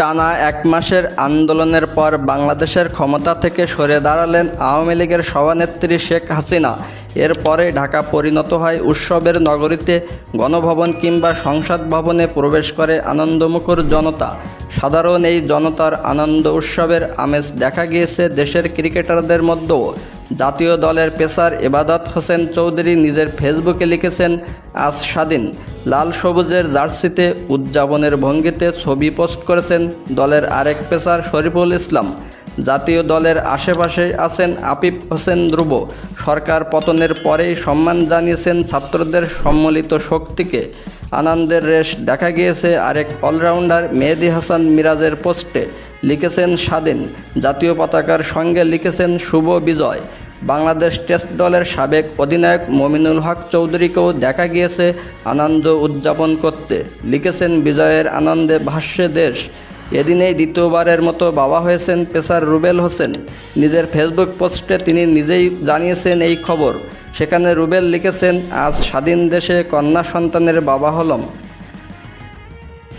টানা এক মাসের আন্দোলনের পর বাংলাদেশের ক্ষমতা থেকে সরে দাঁড়ালেন আওয়ামী লীগের সভানেত্রী শেখ হাসিনা। এরপরে ঢাকা পরিণত হয় উৎসবের নগরীতে গণভবন কিংবা সংসদ ভবনে প্রবেশ করে আনন্দমুখর জনতা। সাধারণ এই জনতার আনন্দ উৎসবের আমেজ দেখা গিয়েছে দেশের ক্রিকেটারদের মধ্যেও। জাতীয় দলের পেসার এবাদত হোসেন চৌধুরী নিজের ফেসবুকে লিখেছেন, আজ স্বাধীন। লাল সবুজের জার্সিতে উদযাপনের ভঙ্গিতে ছবি পোস্ট করেছেন দলের আরেক পেসার শরীফুল ইসলাম। জাতীয় দলের আশেপাশে আছেন আপিফ হোসেন ধ্রুব। সরকার পতনের পরেই সম্মান জানিয়েছেন ছাত্রদের সম্মিলিত শক্তিকে। আনন্দের রেশ দেখা গিয়েছে আরেক অলরাউন্ডার মেহেদি হাসান মিরাজের পোস্টে। লিখেছেন, স্বাধীন। জাতীয় পতাকার সঙ্গে লিখেছেন, শুভ বিজয়। বাংলাদেশ টেস্ট দলের সাবেক অধিনায়ক মমিনুল হক চৌধুরীকেও দেখা গিয়েছে আনন্দ উদযাপন করতে। লিখেছেন, বিজয়ের আনন্দে ভাষ্যে দেশ। এদিনেই দ্বিতীয়বারের মতো বাবা হয়েছেন পেসার রুবেল হোসেন। নিজের ফেসবুক পোস্টে তিনি নিজেই জানিয়েছেন এই খবর। সেখানে রুবেল লিখেছেন, আজ স্বাধীন দেশে কন্যা সন্তানের বাবা হলম।